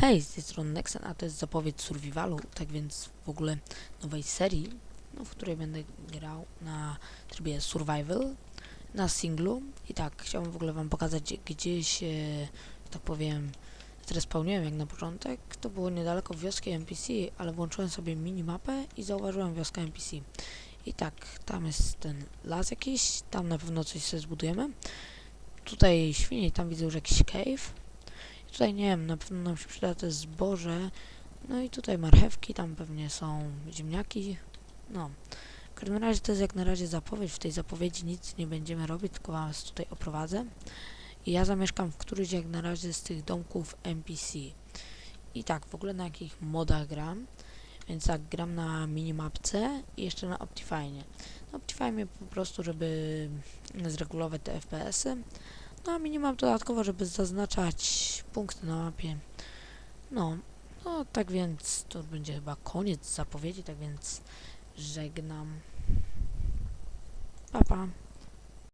Hej, z tej strony Nexen, a to jest zapowiedź Survivalu, tak więc w ogóle nowej serii, no, w której będę grał na trybie Survival, na singlu. I tak, chciałbym w ogóle wam pokazać, gdzie się, że tak powiem, zrespawniłem jak na początek. To było niedaleko wioski NPC, ale włączyłem sobie minimapę i zauważyłem wioskę NPC. I tak, tam jest ten las jakiś, tam na pewno coś sobie zbudujemy. Tutaj świnie, tam widzę już jakiś cave. Tutaj nie wiem, na pewno nam się przyda to zboże. No i tutaj marchewki, tam pewnie są ziemniaki. No. W każdym razie to jest jak na razie zapowiedź. W tej zapowiedzi nic nie będziemy robić, tylko was tutaj oprowadzę. I ja zamieszkam w którymś jak na razie z tych domków NPC. I tak, w ogóle na jakich modach gram. Więc tak, gram na minimapce i jeszcze na Optifine. Na Optifine po prostu, żeby zregulować te FPS-y. No a minimap dodatkowo, żeby zaznaczać punkty na mapie. No, no tak więc to będzie chyba koniec zapowiedzi, tak więc żegnam. Pa pa.